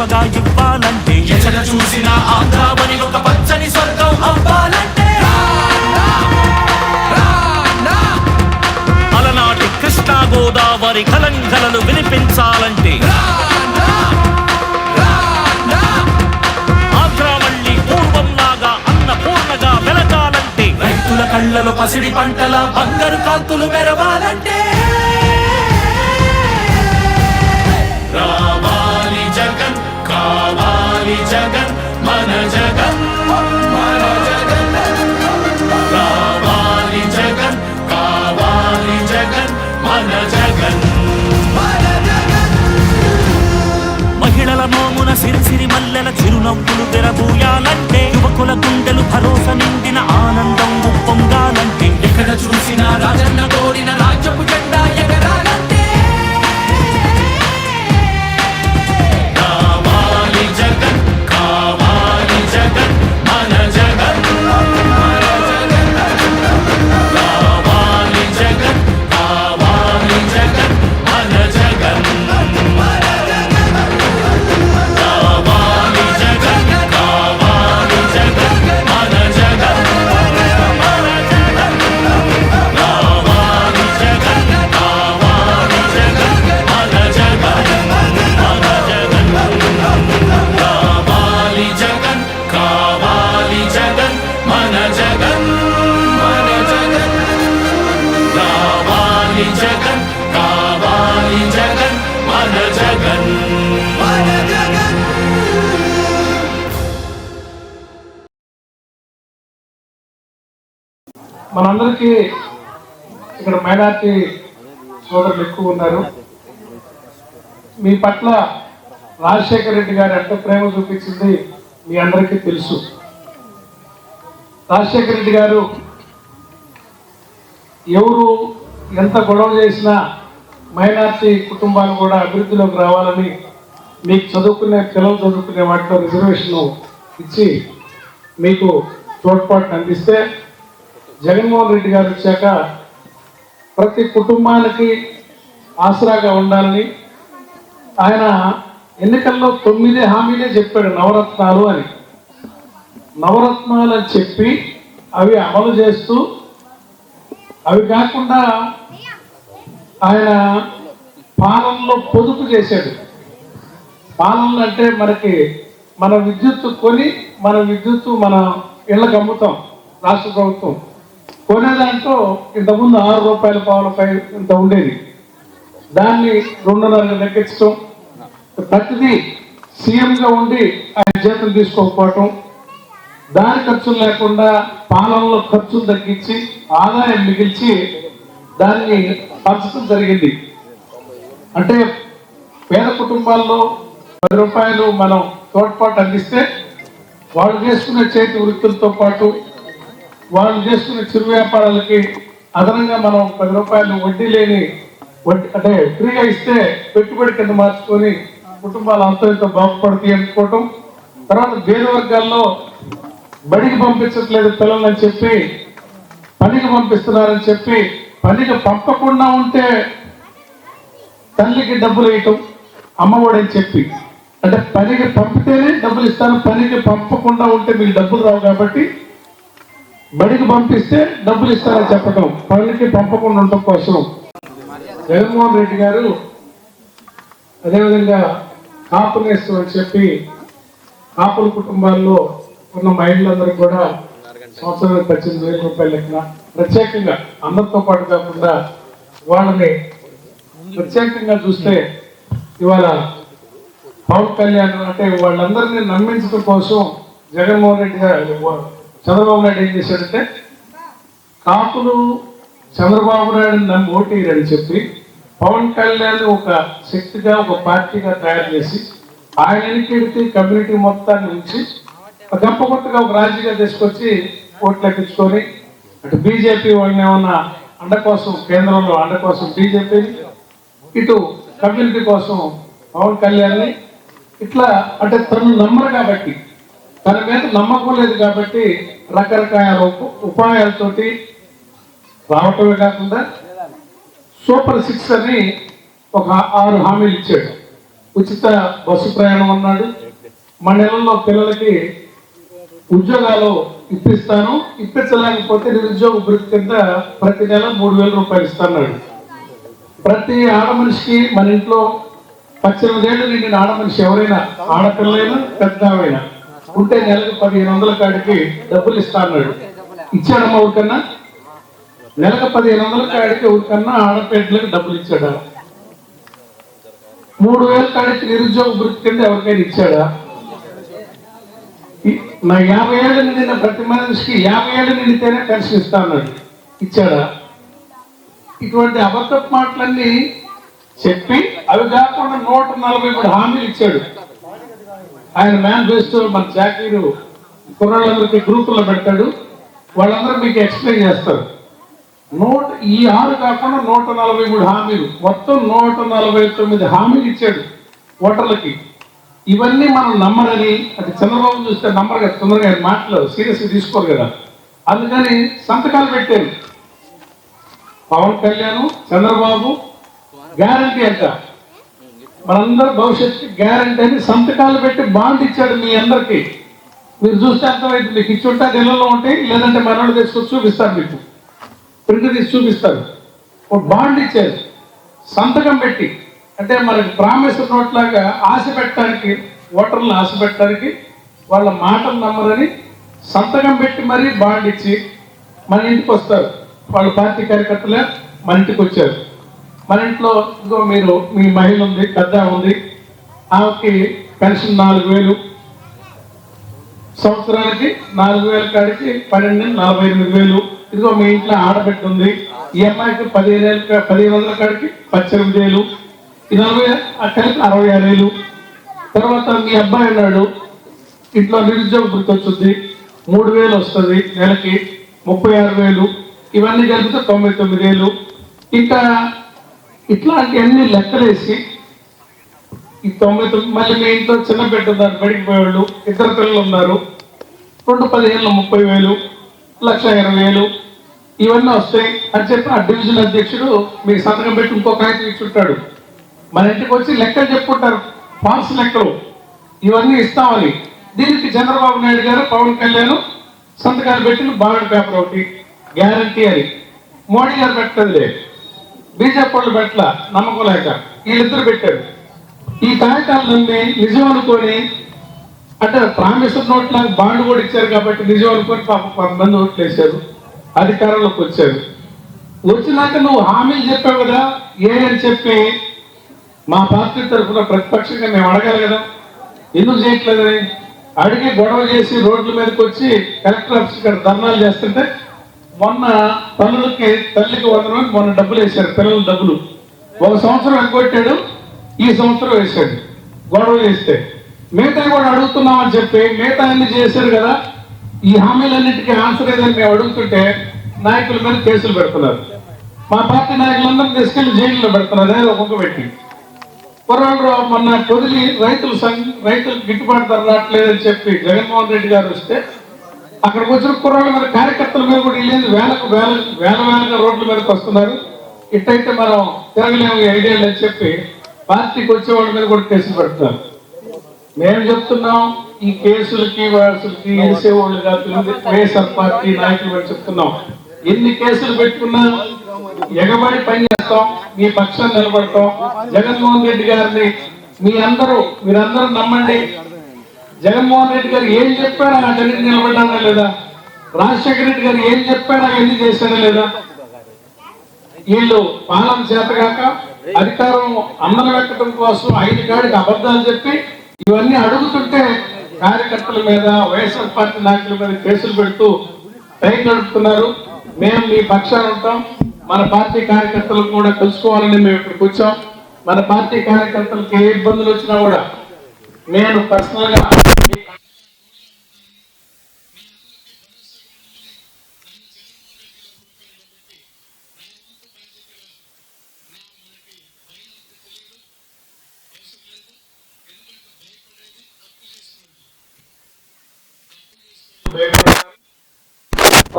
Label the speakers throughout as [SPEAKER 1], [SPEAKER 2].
[SPEAKER 1] జనకానుకగా ఇవ్వాలంటే ఎక్కడ చూసినా ఆంధ్రావని ఒక పచ్చని స్వర్గం అవ్వాలంటే. అలనాటి కృష్ణా గోదావరి కలంకలను వినిపించాలంటే. రైతుల కళ్ళలో పసిడి పంటల బంగారు కాంతులు మెరవాలంటే. నవ్వులు తెరబూయాలంటే యువకుల గుండెలు భరోసా నిండిన ఆనందం ఉప్పొంగాలంటే ఎక్కడ చూసినా రాజన్న తోడిన రాజ్యపు జెండా
[SPEAKER 2] మనందరికీ ఇక్కడ మైనార్టీ సోదరులు ఎక్కువ ఉన్నారు. మీ పట్ల రాజశేఖర రెడ్డి గారు ఎంత ప్రేమ చూపించింది మీ అందరికీ తెలుసు. రాజశేఖర రెడ్డి గారు ఎవరు ఎంత గొడవ చేసినా మైనార్టీ కుటుంబాలు కూడా అభివృద్ధిలోకి రావాలని మీకు చదువుకునే పిల్లలు చదువుకునే వాటిలో రిజర్వేషన్ ఇచ్చి మీకు తోడ్పాటును అందిస్తే జగన్మోహన్ రెడ్డి గారు వచ్చాక ప్రతి కుటుంబానికి ఆసరాగా ఉండాలని ఆయన ఎన్నికల్లో తొమ్మిది హామీలే చెప్పాడు నవరత్నాలు అని. నవరత్నాలు అని చెప్పి అవి అమలు చేస్తూ అవి కాకుండా ఆయన పాలనలో పొదుపు చేశాడు. పాలనలు అంటే మనకి మన విద్యుత్తు కొని మన విద్యుత్తు మన ఇళ్ళకి అమ్ముతాం రాష్ట్ర ప్రభుత్వం. కొనే దాంట్లో ఇంతకుముందు ఆరు రూపాయల పావులపై ఇంత ఉండేది. దాన్ని రెండున్నర లెక్కించడం ప్రతిదీ సీఎంగా ఉండి ఆయన జీతం తీసుకోకపోవటం దాని ఖర్చులు లేకుండా పాలనలో ఖర్చులు తగ్గించి ఆదాయం మిగిల్చి దాన్ని పంచడం జరిగింది. అంటే పేద కుటుంబాల్లో పది రూపాయలు మనం తోడ్పాటు అందిస్తే వాళ్ళు చేసుకునే చేతి వృత్తులతో పాటు వాళ్ళు చేసుకునే చిరు వ్యాపారాలకి అదనంగా మనం పది రూపాయలు వడ్డీ లేని వడ్డీ అంటే ఫ్రీగా ఇస్తే పెట్టుబడి కింద మార్చుకొని కుటుంబాలు అంతా ఇంత బాగుపడతాయి అనుకోవటం. తర్వాత బేద వర్గాల్లో బడికి పంపించట్లేదు పిల్లలని చెప్పి పనికి పంపిస్తున్నారని చెప్పి పనికి పంపకుండా ఉంటే తల్లికి డబ్బులు వేయటం అమ్మఒడి అని చెప్పి. అంటే పనికి పంపితేనే డబ్బులు ఇస్తాను పనికి పంపకుండా ఉంటే మీకు డబ్బులు రావు కాబట్టి బడికి పంపిస్తే డబ్బులు ఇస్తారని చెప్పటం పనికి పంపకుండా ఉండటం కోసం. జగన్మోహన్ రెడ్డి గారు అదేవిధంగా కాపునేస్తూ అని చెప్పి కాపుల కుటుంబాల్లో ఉన్న మహిళలందరూ కూడా సంవత్సరానికి పద్దెనిమిది వేల రూపాయలు లెక్కన ప్రత్యేకంగా అందరితో పాటు కాకుండా వాళ్ళని ప్రత్యేకంగా చూస్తే ఇవాళ పవన్ కళ్యాణ్ అంటే వాళ్ళందరినీ నమ్మించడం కోసం జగన్మోహన్ రెడ్డి గారు చంద్రబాబు నాయుడు ఏం చేశాడంటే కాపులు చంద్రబాబు నాయుడు నమ్మి ఓటేయరని చెప్పి పవన్ కళ్యాణ్ ఒక శక్తిగా ఒక పార్టీగా తయారు చేసి ఆయన ఎన్నికెడితే కమ్యూనిటీ మొత్తాన్ని ఉంచి గొప్ప కొత్తగా ఒక రాజీగా తీసుకొచ్చి ఓట్లు ఎక్కించుకొని అటు బీజేపీ వాళ్ళని ఏమన్నా అండ కోసం కేంద్రంలో అండ కోసం బీజేపీని ఇటు కమ్యూనిటీ కోసం పవన్ కళ్యాణ్ని ఇట్లా అంటే తను నమ్మరు కాబట్టి తన మీద నమ్మకం లేదు కాబట్టి రకరకాల ఉపాయాలతోటి రావటమే కాకుండా సూపర్ సిక్స్ అని ఒక ఆరు హామీలు ఇచ్చాడు. ఉచిత బస్సు ప్రయాణం అన్నాడు. మన నెలల్లో పిల్లలకి ఉద్యోగాలు ఇప్పిస్తాను. ఇప్పించలేకపోతే నిరుద్యోగ వృత్తి కింద ప్రతి నెల మూడు వేల రూపాయలు ఇస్తాడు ప్రతి ఆడ మనిషికి మన ఇంట్లో పద్దెనిమిదేళ్ళు నిండిన ఆడ మనిషి ఎవరైనా ఆడపిల్లైనా పెద్దవైనా ఉంటే నెలకు పదిహేను వందల కాడికి డబ్బులు ఇస్తా అన్నాడు ఇచ్చాడమ్మా ఊరికన్నా నెలకు పదిహేను వందల కాడికి ఊరికన్నా ఆడపేటలకు డబ్బులు ఇచ్చాడా? మూడు వేల కాడికి నిరుద్యోగ వృత్తి కింద ఎవరికైనా ఇచ్చాడా? నా యాభై ఏళ్ళు నిండిన ప్రతి మనిషికి యాభై ఏళ్ళు నిండితేనే పెన్షన్ ఇస్తా అన్నాడు. ఇచ్చాడా? ఇటువంటి అబద్ధ మాటలన్నీ చెప్పి అవి కాకుండా నూట నలభై మూడు హామీలు ఇచ్చాడు. ఆయన మేనిఫెస్టో మన జాకీరు కుర్రాళ్ళందరికీ గ్రూపుల్లో పెడతాడు. వాళ్ళందరూ మీకు ఎక్స్ప్లెయిన్ చేస్తారు. నూట ఈ ఆరు కాకుండా నూట నలభై మూడు హామీలు. మొత్తం నూట నలభై తొమ్మిది హామీలు ఇచ్చాడు ఓటర్లకి. ఇవన్నీ మనం నమ్మరని అది చంద్రబాబు చూస్తే నమ్మరు కదా తొందరగా ఆయన మాటలు సీరియస్గా తీసుకోరు కదా. అందుకని సంతకాలు పెట్టారు. పవన్ కళ్యాణ్ చంద్రబాబు గ్యారంటీ అంట. మనందరి భవిష్యత్తుకి గ్యారంటీ అని సంతకాలు పెట్టి బాండ్ ఇచ్చాడు మీ అందరికి. మీరు చూస్తే అర్థమైంది. మీకు ఇచ్చి ఉంటే నెలలో ఉంటాయి లేదంటే మనోళ్ళు తీసుకొచ్చి చూపిస్తారు మీకు. ప్రింట్ తీసి చూపిస్తారు ఒక బాండ్ ఇచ్చారు. సంతకం పెట్టి. అంటే మనకి ప్రామిస్ నోట్లాగా ఆశ పెట్టడానికి ఓటర్లను ఆశ పెట్టడానికి వాళ్ళ మాటలు నమ్మరని సంతకం పెట్టి మరీ బాండ్ ఇచ్చి మన ఇంటికి వస్తారు. వాళ్ళ పార్టీ కార్యకర్తలే మన ఇంటికి వచ్చారు. మన ఇంట్లో ఇదిగో మీరు మీ మహిళ ఉంది పెద్ద ఉంది. ఆమెకి పెన్షన్ నాలుగు వేలు. సంవత్సరానికి నాలుగు వేల కాడికి పన్నెండు నలభై ఎనిమిది వేలు. ఇదిగో మీ ఇంట్లో ఆడబెట్టి ఉంది. ఈ అమ్మాయికి పదిహేను వేలు పదిహేను వందల కాడికి పద్దెనిమిది వేలు. ఈ ఆ కలిపి అరవై ఆరు వేలు. తర్వాత మీ అబ్బాయి ఉన్నాడు. ఇంట్లో నిరుద్యోగ వృత్తి మూడు వేలు వస్తుంది నెలకి ముప్పై ఆరు వేలు. ఇవన్నీ కలిపితే తొంభై తొమ్మిది వేలు. ఇంకా ఇట్లాంటివన్నీ లెక్కలేసి ఈ తొంభై తొమ్మిది మళ్ళీ మీ ఇంట్లో చిన్న బిడ్డ ఉన్నారు బడికి పోయేవాళ్ళు ఇద్దరు పిల్లలు ఉన్నారు. రెండు పదిహేను ముప్పై వేలు లక్ష ఇరవై వేలు ఇవన్నీ వస్తాయి. అని చెప్పి ఆ డివిజన్ అధ్యక్షుడు మీకు సంతకం పెట్టి ఇంకొక ఆయన ఇచ్చుంటాడు మన ఇంటికి వచ్చి లెక్కలు చెప్పుకుంటారు. పాస్ లెక్కలు. ఇవన్నీ ఇస్తామని. దీనికి చంద్రబాబు నాయుడు గారు పవన్ కళ్యాణ్ సంతకాలు పెట్టిన బాలెట్ పేపర్ ఒకటి. గ్యారంటీ అని. మోడీ గారు పెట్టలేదు. బీజేపీ వాళ్ళు పెట్టల నమ్మకం లేక వీళ్ళిద్దరు పెట్టారు. ఈ కాగితాలు నమ్మి నిజం అనుకొని అంటే ప్రామిసర్ నోట్ల బాండ్ కూడా ఇచ్చారు కాబట్టి నిజం అనుకొని పాప కొంతమంది ఓట్లు వేశారు అధికారంలోకి వచ్చారు. వచ్చినాక నువ్వు హామీలు చెప్పావు కదా ఏమని చెప్పి మా పార్టీ తరఫున ప్రతిపక్షంగా మేము అడగాలి కదా. ఎందుకు చేయట్లేదని? అడిగి గొడవ చేసి రోడ్ల మీదకి వచ్చి కలెక్టర్ ఆఫీస్ గారు ధర్నాలు చేస్తుంటే మొన్న తల్లులకి తల్లికి వందనం మొన్న డబ్బులు వేశారు పిల్లల డబ్బులు. ఒక సంవత్సరం ఎగ్గొట్టాడు ఈ సంవత్సరం వేశాడు. గొడవ చేస్తే మిగతా కూడా అడుగుతున్నామని చెప్పి మిగతా అన్ని చేశారు కదా. ఈ హామీలన్నింటికీ ఆన్సర్ ఏదని మేము అడుగుతుంటే నాయకుల మీద కేసులు పెడుతున్నారు. మా పార్టీ నాయకులందరూ తీసుకెళ్ళి జైల్లో పెడుతున్నారు ఏదో ఒక పెట్టి. కుర్రాడు మొన్న పొదిలి రైతులు సంఘ రైతులకు గిట్టుబాటు ధర రావట్లేదని చెప్పి జగన్మోహన్ రెడ్డి గారు వస్తే అక్కడికి వచ్చిన కుర్రాళ్ళు మన కార్యకర్తల మీద కూడా వెళ్ళేది వేలకు వేల వేల వేలగా రోడ్ల మీదకి వస్తున్నారు. ఇట్టయితే మనం తిరగలేము ఐడియాలు అని చెప్పి పార్టీకి వచ్చే వాళ్ళ మీద కూడా కేసులు పెడుతున్నారు. మేము చెప్తున్నాం ఈ కేసులకి వాసులకి వేసేవాళ్ళు కాదు వైఎస్ఆర్ పార్టీ నాయకులు అని చెప్తున్నాం. ఎన్ని కేసులు పెట్టుకున్నా ఎగబడి పని చేస్తాం మీ పక్షాన్ని నిలబడతాం. జగన్మోహన్ రెడ్డి గారిని మీ అందరూ మీరందరూ నమ్మండి. జగన్మోహన్ రెడ్డి గారు ఏం చెప్పారో ఆ జగన్ నిలబడ్డాడా లేదా? రాజశేఖర రెడ్డి గారు ఏం చెప్పారో అవన్నీ చేశాడా లేదా? వీళ్ళు పాలన చేతగాక అధికారం అందరం పెట్టడం కోసం ఐదు కాడికి అబద్ధాలు చెప్పి ఇవన్నీ అడుగుతుంటే కార్యకర్తల మీద వైఎస్ఆర్ పార్టీ నాయకుల మీద కేసులు పెడుతూ టైం గడుపుతున్నారు. మేము మీ పక్షాన ఉంటాం. మన పార్టీ కార్యకర్తలు కూడా తెలుసుకోవాలని మేము ఇక్కడికి వచ్చాం. మన పార్టీ కార్యకర్తలకు ఏ ఇబ్బందులు వచ్చినా కూడా నేను పర్సనల్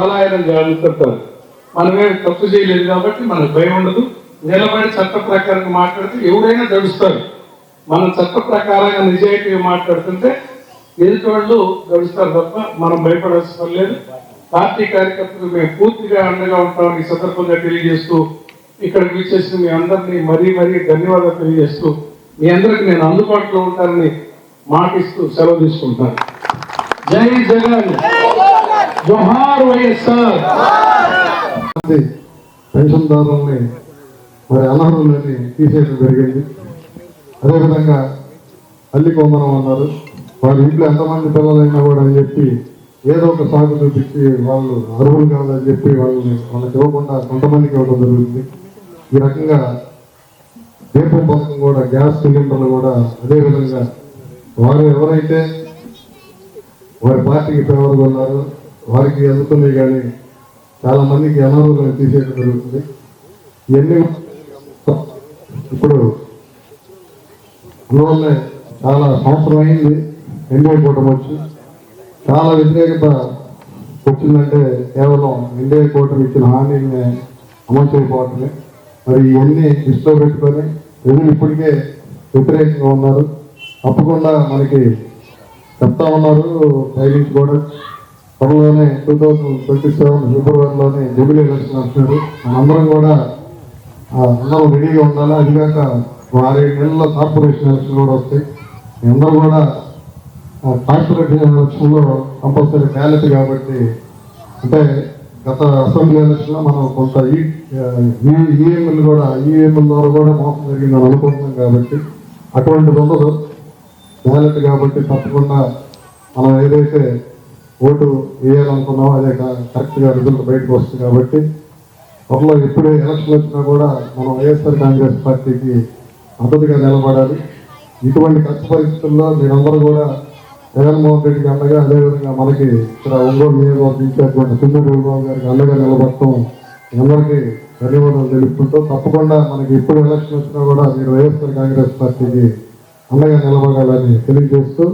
[SPEAKER 2] పలాయనం జరుగుతుంటారు మనమే తప్పు చేయలేదు కాబట్టి మనకు భయం ఉండదు. నిలబడి చట్ట ప్రకారంగా మాట్లాడితే ఎవరైనా గడుస్తారు మనం చట్ట ప్రకారంగా నిజాయితీగా మాట్లాడుతుంటే ఎదుటివాళ్ళు గడుస్తారు తప్ప మనం భయపడాల్సిన పని లేదు. పార్టీ కార్యకర్తలు మేము పూర్తిగా అండగా ఉంటామని ఈ సందర్భంగా తెలియజేస్తూ ఇక్కడ విచ్చేసిన మీ అందరినీ మరీ మరీ ధన్యవాదాలు తెలియజేస్తూ మీ అందరికి నేను అందుబాటులో ఉంటానని మాటిస్తూ సెలవు తీసుకుంటాను జై జగన్! జోహార్ వైఎస్ఆర్.
[SPEAKER 3] పెన్షన్దారుల్ని మరి అనర్హులని తీసేయడం జరిగింది. అదేవిధంగా అల్లి కొందరం అన్నారు వారి ఇంట్లో ఎంతమంది పిల్లలైనా కూడా అని చెప్పి ఏదో ఒక సాగు చూపించి వాళ్ళు అర్హులు కాదని చెప్పి వాళ్ళని వాళ్ళకి ఇవ్వకుండా కొంతమందికి ఇవ్వడం జరుగుతుంది. ఈ రకంగా దీపం పథకం కూడా గ్యాస్ సిలిండర్లు కూడా అదేవిధంగా వారు ఎవరైతే వారి పార్టీకి ఫేవర్గా ఉన్నారు వారికి అందుతున్నాయి కానీ చాలా మందికి అనారోగ్యం తీసేయడం జరుగుతుంది. ఇవన్నీ ఇప్పుడు అందువల్లే చాలా సంవత్సరం అయింది ఎన్డీఏ కూటమి వచ్చి చాలా వ్యతిరేకత వచ్చిందంటే కేవలం ఎన్డీఏ కూటమి ఇచ్చిన హామీని అమలు చేయకపోవటమే. మరి ఇవన్నీ దృష్టిలో పెట్టుకొని ప్రజలు ఇప్పటికే వ్యతిరేకంగా ఉన్నారు. తప్పకుండా మనకి చెప్తా ఉన్నారు పైనుంచి కూడా త్వరలోనే టూ థౌజండ్ ట్వంటీ సెవెన్ ఫిబ్రవరిలోనే జూబిలీ ఎలక్షన్ వస్తున్నారు. మనందరం కూడా అందరం రెడీగా ఉండాలి? అది కాక ఆరేడు నెలల్లో కార్పొరేషన్ ఎలక్షన్ కూడా వస్తాయి. అందరూ కూడా ఆ కార్పొరేషన్ ఎలక్షన్లో కంపల్సరీ బ్యాలెట్ కాబట్టి అంటే గత అసెంబ్లీ ఎలక్షన్లో మనం కొంత ఈఎంఎల్ కూడా ఈఎంఎల్ ద్వారా కూడా మోసం జరిగిందని అనుకుంటున్నాం కాబట్టి అటువంటిది ఉండదు బ్యాలెట్ కాబట్టి తప్పకుండా మనం ఏదైతే ఓటు వేయాలనుకున్నాం అదే కరెక్ట్గా రిజల్ట్ బయటకు వస్తుంది కాబట్టి త్వరలో ఎప్పుడు ఎలక్షన్ వచ్చినా కూడా మనం వైఎస్ఆర్ కాంగ్రెస్ పార్టీకి మద్దతుగా నిలబడాలి. ఇటువంటి కష్ట పరిస్థితుల్లో మీరందరూ కూడా జగన్మోహన్ రెడ్డికి అండగా అదేవిధంగా మనకి ఇక్కడ ఒంగోలు నియోజకవర్గం ఇచ్చేటువంటి సింధు గారికి అండగా నిలబడటం మీ అందరికీ ధన్యవాదాలు తెలుపుకుంటూ తప్పకుండా మనకి ఎప్పుడు ఎలక్షన్ వచ్చినా కూడా మీరు వైఎస్ఆర్ కాంగ్రెస్ పార్టీకి అండగా నిలబడాలని తెలియజేస్తూ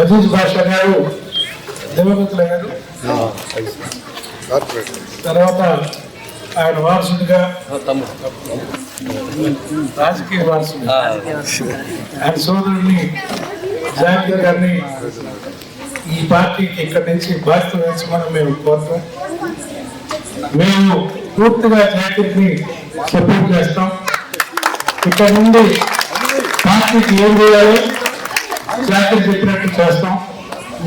[SPEAKER 2] అజీజ్ భాష గారు దేవగతుల గారు తర్వాత ఆయన వారసుడిగా రాజకీయ వారసుడు. ఆయన సోదరుడిని జాకీ గారిని ఈ పార్టీకి ఇక్కడి నుంచి బాధ్యత వహించమని మేము కోరుతాం. మేము పూర్తిగా జాకీని సపోర్ట్ చేస్తాం. ఇక్కడ నుండి పార్టీకి ఏం చేయాలి? జాతర చెప్పినట్టు చేస్తాం.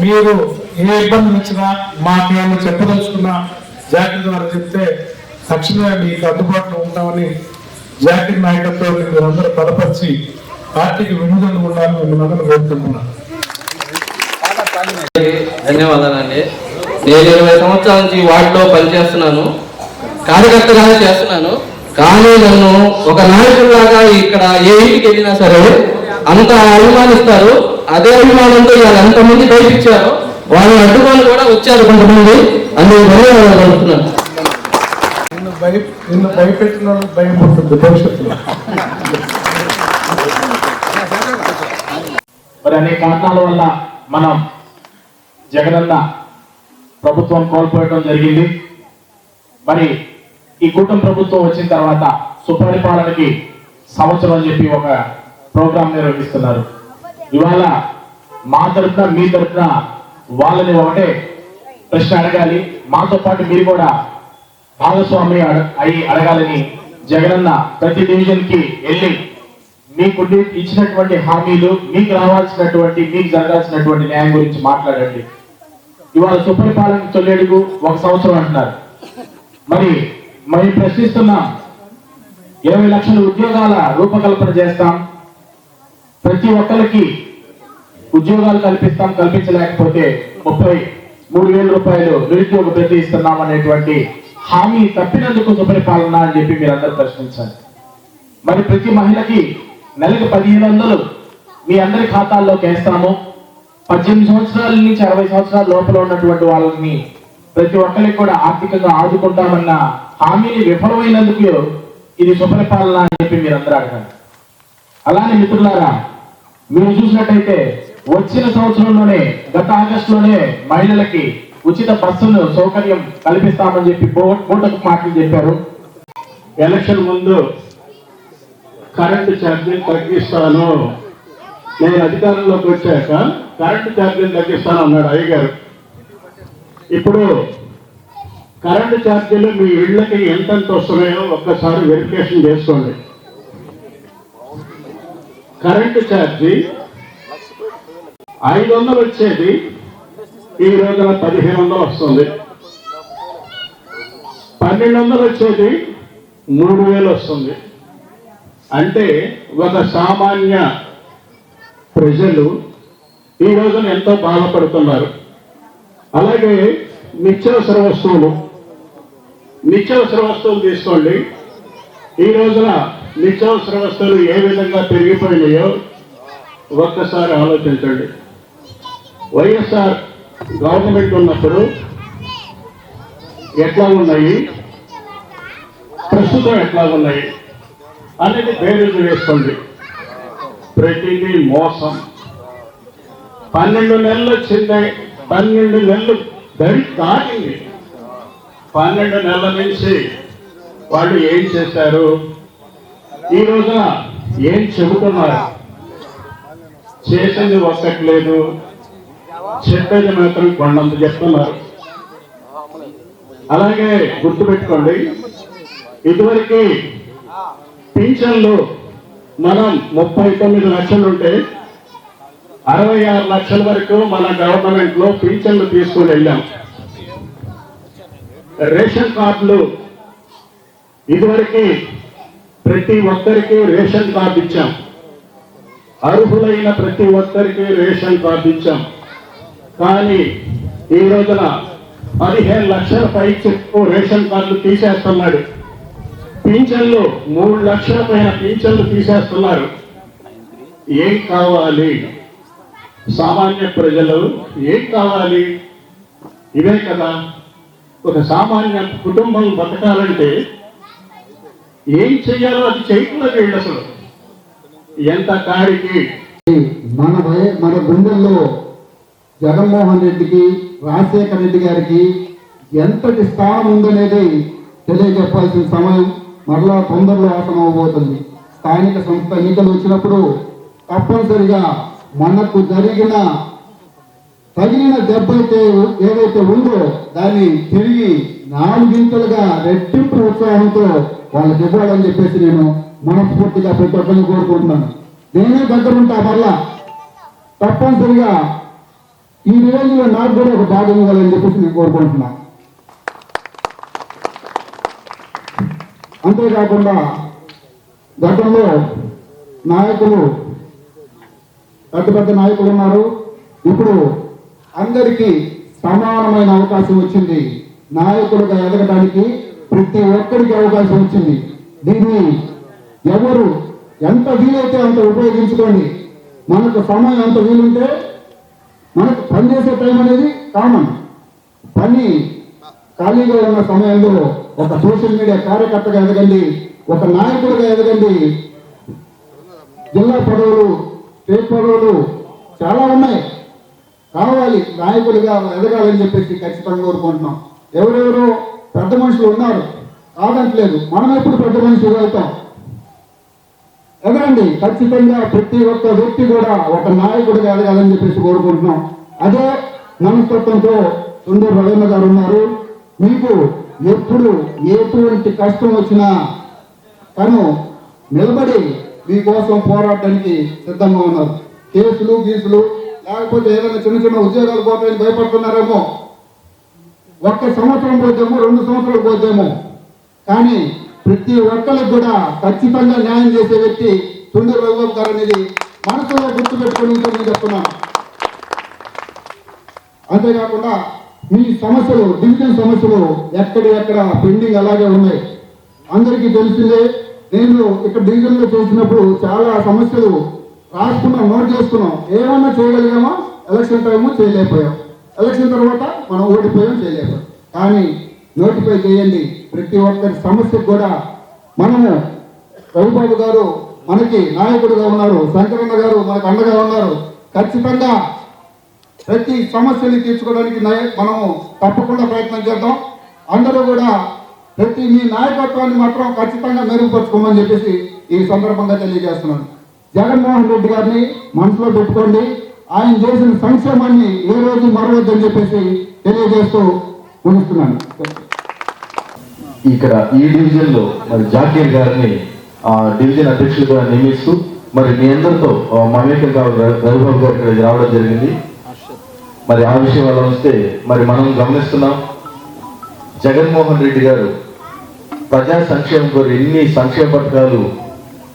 [SPEAKER 2] మీరు ఏ ఇబ్బంది వచ్చినా మాకేమైనా చెప్పదలుచుకున్నా జాకెట్ ద్వారా చెప్తే తక్షణమే మీకు అందుబాటులో ఉంటామని జాకెట్ నాయకత్వాన్ని మీరందరూ బలపరిచి పార్టీకి విముదలు ఉండాలని మిమ్మల్ని అందరూ కోరుకుంటున్నాను
[SPEAKER 4] ధన్యవాదాలండి. నేను ఇరవై సంవత్సరాల నుంచి వార్డులో పనిచేస్తున్నాను. కార్యకర్తగానే చేస్తున్నాను. కానీ నన్ను ఒక నాయకుడిలాగా ఇక్కడ ఏ ఇంటికి వెళ్ళినా సరే అంత అభిమానిస్తారు అదే అభిమానంతో ఇవాళ ఎంతమంది బయటిచ్చారో వాళ్ళని అడ్డుకొని కూడా వచ్చారు కొంతమంది. అందుకు ధన్యవాదాలు పడుతున్నాను
[SPEAKER 5] నిన్ను భయ నిన్ను భయపెట్టిన వాళ్ళకి భయం ఉంటుంది భవిష్యత్తులో.
[SPEAKER 6] మరి అనేక కారణాల వల్ల మనం జగనన్న ప్రభుత్వం కోల్పోయడం జరిగింది. మరి ఈ కూటమి ప్రభుత్వం వచ్చిన తర్వాత సుపరిపాలనకి సంవత్సరం అని చెప్పి ఒక ప్రోగ్రాం నిర్వహిస్తున్నారు. ఇవాళ మా తరఫున మీ తరఫున వాళ్ళని ఒకటే ప్రశ్న అడగాలి. మాతో పాటు మీరు కూడా భాగస్వామి అడ- అయి అడగాలని జగనన్న ప్రతి డివిజన్కి వెళ్ళి మీకు ఇచ్చినటువంటి హామీలు మీకు రావాల్సినటువంటి మీకు జరగాల్సినటువంటి న్యాయం గురించి మాట్లాడండి. ఇవాళ సుపరిపాలన తొలేడుగు ఒక సంవత్సరం అంటున్నారు. మరి మరి ప్రశ్నిస్తున్నాం. ఇరవై లక్షల ఉద్యోగాల రూపకల్పన చేస్తాం. ప్రతి ఒక్కరికి ఉద్యోగాలు కల్పిస్తాం కల్పించలేకపోతే ముప్పై మూడు వేల రూపాయలు నిరుద్యోగ ప్రతి ఇస్తున్నాం అనేటువంటి హామీ తప్పినందుకు సుపరిపాలన అని చెప్పి మీరు అందరూ ప్రశ్నించాలి. మరి ప్రతి మహిళకి నెలకు పదిహేను వందలు మీ అందరి ఖాతాల్లోకి వేస్తాము. పద్దెనిమిది సంవత్సరాల నుంచి అరవై సంవత్సరాల లోపల ఉన్నటువంటి వాళ్ళని ప్రతి ఒక్కరికి కూడా ఆర్థికంగా ఆదుకుంటామన్న హామీని విఫలమైనందుకు ఇది సుపరిపాలన అని చెప్పి మీరు అందరూ అడగండి అలానే మిత్రులారా మీరు చూసినట్టయితే వచ్చిన సంవత్సరంలోనే గత ఆగస్టులోనే మహిళలకి ఉచిత బస్సులు సౌకర్యం కల్పిస్తామని చెప్పి బో- మాటలు చెప్పారు.
[SPEAKER 5] ఎలక్షన్ ముందు కరెంటు ఛార్జీలు తగ్గిస్తాను. నేను అధికారంలోకి వచ్చాక కరెంటు ఛార్జీలు తగ్గిస్తాను అన్నాడు అయ్యగారు. ఇప్పుడు కరెంటు ఛార్జీలు మీ ఇళ్ళకి ఎంతెంత వస్తున్నాయో ఒక్కసారి వెరిఫికేషన్ చేసుకోండి. కరెంటు ఛార్జీ ఐదు వందలు వచ్చేది. ఈ రోజున పదిహేను వందలు వస్తుంది. పన్నెండు వందలు వచ్చేది మూడు వేలు వస్తుంది. అంటే ఒక సామాన్య ప్రజలు ఈ రోజున ఎంతో బాధపడుతున్నారు. అలాగే నిత్యావసర వస్తువులు. నిత్యావసర వస్తువులు తీసుకోండి. ఈ రోజున నిత్యావసర వస్తువులు ఏ విధంగా పెరిగిపోయినాయో ఒక్కసారి ఆలోచించండి. వైఎస్ఆర్ గవర్నమెంట్ ఉన్నప్పుడు ఎట్లా ఉన్నాయి? ప్రస్తుతం ఎట్లా ఉన్నాయి? అనేది బేరీజు వేసుకోండి. ప్రతిదీ మోసం. పన్నెండు నెలలు వచ్చింది పన్నెండు నెలలు దరి దాటింది పన్నెండు నెలల నుంచి వాళ్ళు ఏం చేశారు? ఈ రోజున ఏం చెబుతున్నారు? చేసింది ఒక్కట్లేదు. చెప్పేది మాత్రం కొండంత చెప్తున్నారు. అలాగే గుర్తుపెట్టుకోండి ఇదివరకు పింఛన్లు మనం ముప్పై తొమ్మిది లక్షలు ఉంటే అరవై ఆరు లక్షల వరకు మన గవర్నమెంట్లో పింఛన్లు తీసుకుని వెళ్ళాం. రేషన్ కార్డులు ఇదివరకు ప్రతి ఒక్కరికి రేషన్ కార్డు ఇచ్చాం. అర్హులైన ప్రతి ఒక్కరికి రేషన్ కార్డు ఇచ్చాం. కానీ ఈ రోజున పదిహేను లక్షల చెప్పు రేషన్ కార్డులు తీసేస్తున్నాడు. పింఛన్లు మూడు లక్షల పైన పింఛన్లు తీసేస్తున్నారు. ఏం కావాలి? సామాన్య ప్రజలు ఏం కావాలి? ఇవే కదా. ఒక సామాన్య కుటుంబం బతకాలంటే ఏం చేయాలో అది చేయకుండా వీళ్ళు అసలు. ఎంత కాడికి?
[SPEAKER 7] మన భయ మన గుండెల్లో జగన్మోహన్ రెడ్డికి రాజశేఖర రెడ్డి గారికి ఎంతటి స్థానం ఉందనేది తెలియజెప్పాల్సిన సమయం మరలా తొందరలో ఆసనం అవబోతుంది స్థానిక సంస్థ ఎన్నికలు వచ్చినప్పుడు తప్పనిసరిగా మనకు జరిగిన తగిలిన దెబ్బ అయితే ఏదైతే ఉందో దాన్ని తిరిగి నాలుగింతలుగా రెట్టింపు ఉత్సాహంతో వాళ్ళకి ఇవ్వాలని చెప్పేసి నేను మనస్ఫూర్తిగా ప్రతి ఒక్కరిని కోరుకుంటున్నాను. నేనే దగ్గరుంటా మరలా. తప్పనిసరిగా ఈ నియోజకవర్గంలో నాకు కూడా ఒక భాగం ఇవ్వాలని చెప్పేసి నేను కోరుకుంటున్నా. అంతేకాకుండా గతంలో నాయకులు పెద్ద పెద్ద నాయకులు ఉన్నారు. ఇప్పుడు అందరికీ సమానమైన అవకాశం వచ్చింది నాయకులుగా ఎదగడానికి ప్రతి ఒక్కరికి అవకాశం వచ్చింది. దీన్ని ఎవరు ఎంత వీలైతే అంత ఉపయోగించుకోండి. మనకు సమయం ఎంత వీలుంటే మనకు పనిచేసే టైం అనేది కామన్ పని ఖాళీగా ఉన్న సమయంలో ఒక సోషల్ మీడియా కార్యకర్తగా ఎదగండి ఒక నాయకుడిగా ఎదగండి. జిల్లా పదవులు స్టేట్ పదవులు చాలా ఉన్నాయి. కావాలి నాయకుడిగా ఎదగాలని చెప్పేసి ఖచ్చితంగా కోరుకుంటున్నాం. ఎవరెవరో పెద్ద మనుషులు ఉన్నారు. కాదట్లేదు మనం ఎప్పుడు పెద్ద మనుషులు అవుతాం? ఎదగండి. ఖచ్చితంగా ప్రతి ఒక్క వ్యక్తి కూడా ఒక నాయకుడు ఎదగాలని చెప్పేసి కోరుకుంటున్నాం. అదే మనస్తత్వంతో తుండూరు రవీంద్ర గారు ఉన్నారు. మీకు ఎప్పుడు ఎటువంటి కష్టం వచ్చినా తను నిలబడి మీకోసం పోరాటానికి సిద్ధంగా ఉన్నారు. కేసులు గీసులు లేకపోతే ఏదైనా చిన్న చిన్న ఉద్యోగాలు పోతాయని భయపడుతున్నారేమో. ఒక్క సంవత్సరం పోతేమో రెండు సంవత్సరాలు పోతేమో. కానీ ప్రతి ఒక్కరికి కూడా ఖచ్చితంగా న్యాయం చేసే వ్యక్తి తుండూరు రఘుబాబు గారు అనేది మనసులో గుర్తుపెట్టుకుని ఉంటుందని చెప్తున్నాను అంతేకాకుండా మీ సమస్యలు డివిజన్ సమస్యలు ఎక్కడి ఎక్కడ పెండింగ్ అలాగే ఉన్నాయి. అందరికీ తెలిసిందే నేను ఇక్కడ డివిజన్ చేసినప్పుడు చాలా సమస్యలు రాసుకున్నాం నోట్ చేసుకున్నాం. ఏమన్నా చేయగలిగామా? ఎలక్షన్ టైము చేయలేకపోయాం. ఎలక్షన్ తర్వాత మనం ఓడిపోయాం చేయలేము కానీ నోటిఫై చేయండి. ప్రతి ఒక్కరి సమస్యకు కూడా మనము రఘుబాబు గారు మనకి నాయకుడుగా ఉన్నారు శంకరన్న గారు మనకు అండగా ఉన్నారు. ఖచ్చితంగా ప్రతి సమస్యని తీర్చుకోవడానికి మనము తప్పకుండా ప్రయత్నం చేద్దాం. అందరూ కూడా ప్రతి మీ నాయకత్వాన్ని మాత్రం ఖచ్చితంగా మెరుగుపరచుకోమని చెప్పేసి ఈ సందర్భంగా తెలియజేస్తున్నాను. జగన్మోహన్ రెడ్డి గారిని మనసులో పెట్టుకోండి. ఆయన చేసిన సంక్షేమాన్ని ఏ రోజు మరవద్దని చెప్పేసి తెలియజేస్తూ ముగిస్తున్నాను.
[SPEAKER 8] ఇక్కడ ఈ డివిజన్లో మరి జాకీర్ గారిని ఆ, డివిజన్ అధ్యక్షులుగా నియమిస్తూ మరి మీ అందరితో ఆ, మమేకంగా రఘుబాబు గారు ఇక్కడ రావడం జరిగింది. మరి ఆ విషయం వల్ల వస్తే మరి మనం గమనిస్తున్నాం జగన్మోహన్ రెడ్డి గారు ప్రజా సంక్షేమం కోరి ఎన్ని సంక్షేమ పథకాలు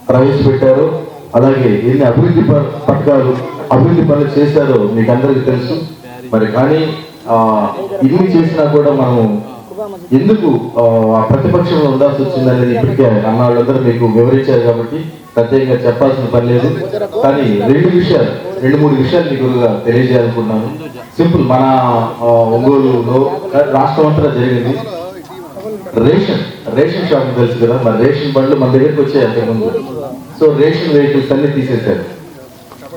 [SPEAKER 8] ప్రవేశపెట్టారో అలాగే ఎన్ని అభివృద్ధి పథకాలు అభివృద్ధి పనులు చేశారో మీకు అందరికీ తెలుసు. మరి కానీ ఆ, ఇన్ని చేసినా కూడా మనము ఎందుకు ఆ, ప్రతిపక్షంలో ఉండాల్సి వచ్చింది అనేది ఇప్పటికే అన్నాళ్ళందరూ మీకు వివరించారు కాబట్టి ప్రత్యేకంగా చెప్పాల్సిన పని లేదు. కానీ రెండు విషయాలు రెండు మూడు విషయాలు మీకు తెలియజేయాలనుకున్నాను సింపుల్ మన ఒంగోలులో రాష్ట్రం అంతా జరిగింది. రేషన్ రేషన్ షాప్ తెలుసు కదా మరి రేషన్ బండ్లు మన దగ్గరికి వచ్చాయి అంతకుముందు. సో రేషన్ వెహికల్స్ అన్ని తీసేశారు.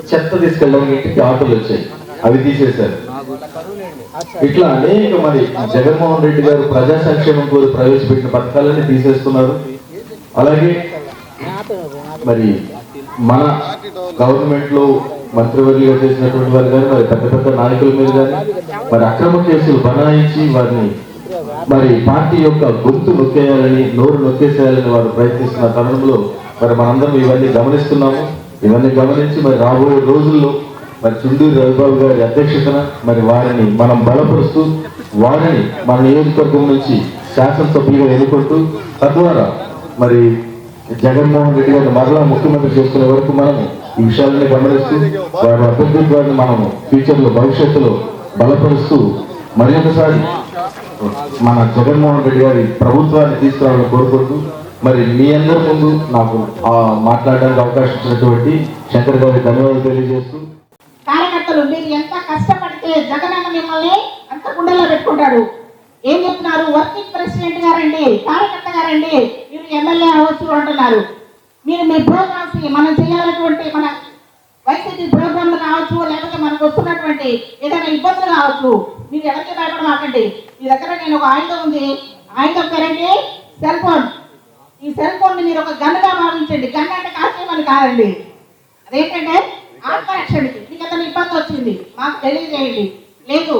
[SPEAKER 8] చెత్త తీసుకెళ్ళడం ఇంటికి ఆటోలు వచ్చాయి. అవి తీసేశారు. ఇట్లా అనేక మరి జగన్మోహన్ రెడ్డి గారు ప్రజా సంక్షేమం కోరి ప్రవేశపెట్టిన పథకాలన్నీ తీసేస్తున్నారు. అలాగే మరి మన గవర్నమెంట్లో మంత్రివర్యులుగా చేసినటువంటి వారు కానీ మరి పెద్ద పెద్ద నాయకుల మీద కానీ మరి అక్రమ కేసులు బనాయించి వారిని మరి పార్టీ యొక్క గొంతు నొక్కేయాలని నోరు నొక్కేసేయాలని వారు ప్రయత్నిస్తున్న తరుణంలో మరి మనందరం ఇవన్నీ గమనిస్తున్నాము. ఇవన్నీ గమనించి మరి రాబోయే రోజుల్లో మరి చుండూరు రవిబాబు గారి అధ్యక్షతన మరి వారిని మనం బలపరుస్తూ వారిని మన నియోజకవర్గం నుంచి శాసనసభ్యులుగా ఎన్నుకుంటూ తద్వారా మరి జగన్మోహన్ రెడ్డి గారిని మరలా ముఖ్యమంత్రి చేసుకునే వరకు మనం ఈ విషయాలని గమనిస్తూ వారి అభ్యర్థిత్వాన్ని మనము ఫ్యూచర్లో భవిష్యత్తులో బలపరుస్తూ మరి ఒకసారి మన జగన్మోహన్ రెడ్డి గారి ప్రభుత్వాన్ని తీసుకురావాలని కోరుకుంటూ మరి మీ అందరి ముందు నాకు మాట్లాడడానికి అవకాశం ఇచ్చినటువంటి శంకర్ గారి ధన్యవాదాలు తెలియజేస్తూ
[SPEAKER 9] కార్యకర్తలు మీరు ఎంత కష్టపడితే జగనన్న మిమ్మల్ని అంత గుండెల్లో పెట్టుకుంటాడు. ఏం చెప్తున్నారు? వర్కింగ్ ప్రెసిడెంట్ గారండి కార్యకర్త గారండి మీరు ఎమ్మెల్యే అవ్వచ్చు అంటున్నారు. మీరు మీ ప్రోగ్రామ్స్ మనం చేయాలన్నటువంటి మన వైసీపీ ప్రోగ్రాంలు కావచ్చు లేకపోతే మనకు వస్తున్నటువంటి ఏదైనా ఇబ్బందులు కావచ్చు మీరు ఎవరికి భయపడమాకండి. మీ దగ్గర నేను ఒక ఆయుధం ఉంది. ఆయుధం పేరండి సెల్ ఫోన్. ఈ సెల్ ఫోన్ మీరు ఒక గన్నుగా భావించండి. గన్ అంటే కాల్చేయమని కాదండి. అదేంటంటే ఆత్మరక్షణకి. మీకు ఏదైనా ఇబ్బంది వచ్చింది మాకు తెలియజేయండి. లేదు.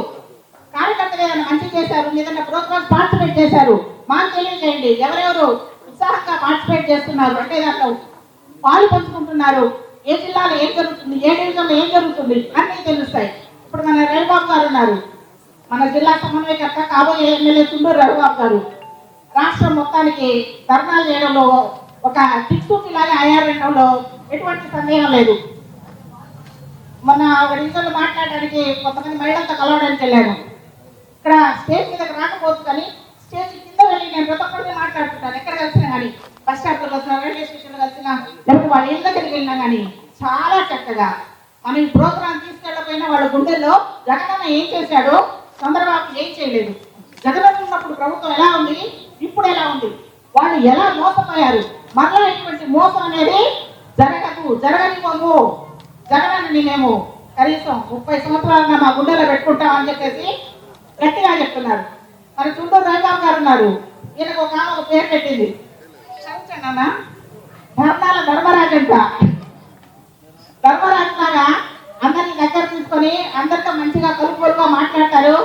[SPEAKER 9] కార్యకర్తలు ఏదైనా మంచి చేశారు ఏదైనా ప్రోగ్రామ్ పార్టిసిపేట్ చేశారు మాకు తెలియజేయండి. ఎవరెవరు ఉత్సాహంగా పార్టిసిపేట్ చేస్తున్నారు అంటే దాంట్లో పాలు పంచుకుంటున్నారు ఏ జిల్లాలో ఏం జరుగుతుంది ఏ డివిజన్లో ఏం జరుగుతుంది అన్నీ తెలుస్తాయి. ఇప్పుడు మన రవిబాబు గారు ఉన్నారు. మన జిల్లా సమన్వయకర్త కాబోయే ఎమ్మెల్యే చుండూరు రవిబాబు గారు. రాష్ట్రం మొత్తానికి ధర్నాలు చేయడంలో ఒక దిక్సూచి లాగా అయ్యారనడంలో ఎటువంటి సందేహం లేదు. మొన్న ఒక రీజన్లో మాట్లాడడానికి కొంతమంది మహిళలతో కలవడానికి వెళ్ళాను. ఇక్కడ స్టేజ్ మీదకి రాకపోదు కానీ స్టేజ్ కింద వెళ్ళి నేను ప్రతి ఒక్కరిని మాట్లాడుతుంటాను ఎక్కడ కలిసినా కానీ బస్ స్టాప్లో కలిసినా రైల్వే స్టేషన్లో కలిసినా లేకపోతే వాళ్ళ ఇళ్ళ దగ్గరికి వెళ్ళినా కానీ చాలా చక్కగా. మనం ఈ ప్రోగ్రాం తీసుకెళ్ళకపోయినా వాళ్ళ గుండెల్లో జగనన్న ఏం చేశాడో చంద్రబాబు ఏం చేయలేదు. జగనన్న ఉన్నప్పుడు ప్రభుత్వం ఎలా ఉంది? ఇప్పుడు ఎలా ఉంది? వాళ్ళు ఎలా మోసపోయారు? మరలా ఇటువంటి మోసం అనేది జరగదు. జరగనివ్వము జగనన్నని మేము కనీసం ముప్పై సంవత్సరాలుగా మా గుండెలో పెట్టుకుంటామని చెప్పేసి గట్టిగా చెప్తున్నారు. మరి చుండూరు రంగారావు గారు ఉన్నారు. ఈయనకు ఒక ఆమె పేరు పెట్టింది. క్షమించండి అన్న ధర్మాల ధర్మరాజు అంట. ధర్మరాజు లాగా అందరిని దగ్గర తీసుకొని అందరితో మంచిగా కలుపుకోలుగా మాట్లాడతారు.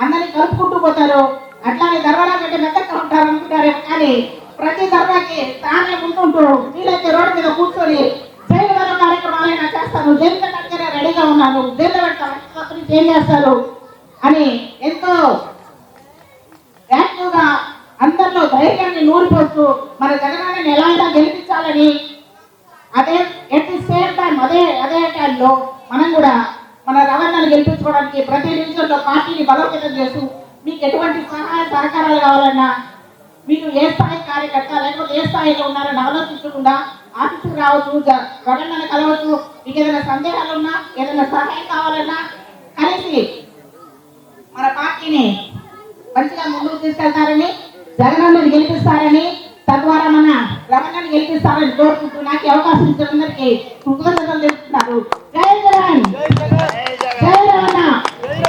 [SPEAKER 9] అందరిని కలుపుకుంటూ పోతారు. అట్లానే ధర్మరాజు అంటే మెత్తగా ఉంటారు అనుకుంటారు కానీ ప్రతి ధర్మకి తానే ముందుంటూ వీలైతే రోడ్డు మీద కూర్చొని జైలు వల్ల కార్యక్రమాలైనా చేస్తాను. జైలు కట్టడానికైనా రెడీగా ఉన్నాను. జైలు పెడతాను ఏం చేస్తారు అని ఎంతో యాక్టివ్గా అందరిలో ధైర్యాన్ని నూరిపోస్తూ మన జగనాన్ని ఎలా అయినా గెలిపించాలని అదే ఎట్ ది సేమ్ టైం అదే అదే టైంలో మనం కూడా మన రవాణాను గెలిపించుకోవడానికి ప్రతి నిమిషంలో పార్టీని బలోపేతం చేస్తూ మీకు ఎటువంటి సహాయ సహకారాలు కావాలన్నా మీరు ఏ స్థాయి కార్యకర్త లేకపోతే ఏ స్థాయిలో ఉన్నారని ఆలోచించకుండా ఆఫీసుకు రావచ్చు రవాణాను కలవచ్చు మీకు ఏదైనా సందేహాలు ఉన్నా ఏదైనా సహాయం కావాలన్నా కలిసి మన పార్టీని మంచిగా ముందుకు తీసుకెళ్తారని జగనన్నని గెలిపిస్తారని తద్వారా మన రమణని గెలిపిస్తారని కోరుకుంటూ నాకు అవకాశం ఇచ్చిన అందరికీ కృతజ్ఞతలు తెలుపుతున్నారు జై జగన్! జై